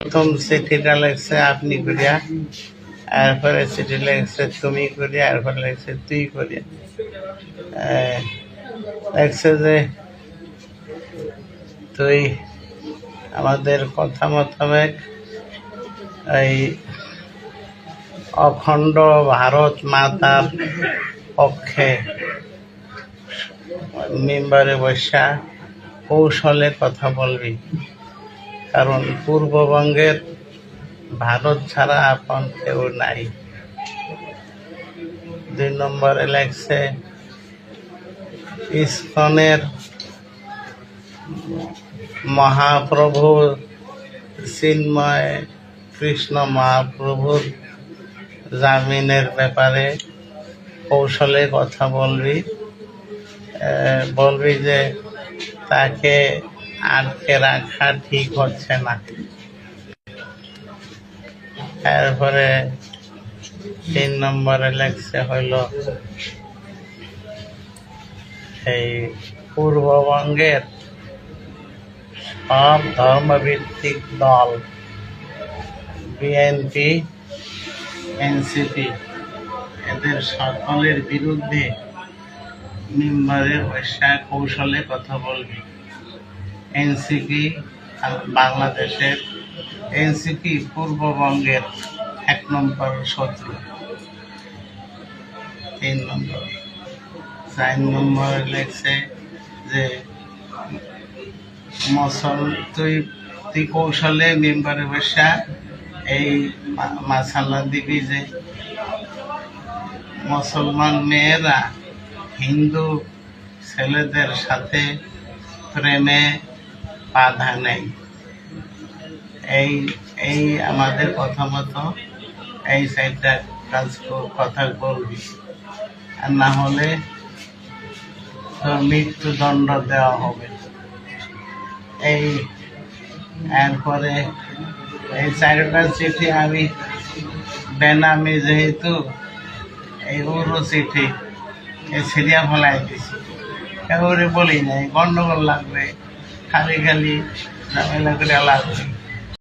প্রথম চিঠিটা লেখছে আপনি করিয়া, এরপরে চিঠি লেখছে তুমি করিয়া, এরপরে লেখছে তুই করিয়া। লেখছে যে, তুই আমাদের কথা মোতাবেক এই অখণ্ড ভারত মাতার পক্ষে মেম্বারে বসা কৌশলে কথা বলবি। কারণ পূর্ববঙ্গের ভারত ছাড়া আপন কেউ নাই। দুই নম্বরে লেখছে ইস্কনের মহাপ্রভু চিন্ময় কৃষ্ণ মহাপ্রভুর জামিনের ব্যাপারে কৌশলে কথা বলবি বলবি যে তাকে আটকে রাখা ঠিক হচ্ছে না। তারপরে তিন নম্বরে লেখছে হইল এই পূর্ববঙ্গের সব ধর্মভিত্তিক দল, বিএনপি, এনসিপি, এদের সকলের বিরুদ্ধে মেম্বারে বৈশা কৌশলে কথা বলবি। এনসিপি বাংলাদেশের এনসিপি পূর্ববঙ্গের এক নম্বর শত্রু। তিন নম্বর। চার নম্বর লেখছে যে মসল তুই তুই কৌশলে মেম্বারে বসা এই মাসাল্লা দিবি যে মুসলমান মেয়েরা হিন্দু ছেলেদের সাথে প্রেমে বাধা নেই এই এই আমাদের কথা মতো এই সাইডটা কাজ কথা বলবি। আর না হলে তোর মৃত্যুদণ্ড দেওয়া হবে। এই, এরপরে এই চারটা চিঠি আমি বেনামি যেহেতু এই উরু চিঠি, এই সিরিয়া ফেলাই দিছি। কাউরে বলি নাই, গন্ডগোল লাগবে। খালি খালি ঝামেলা করে লাগবে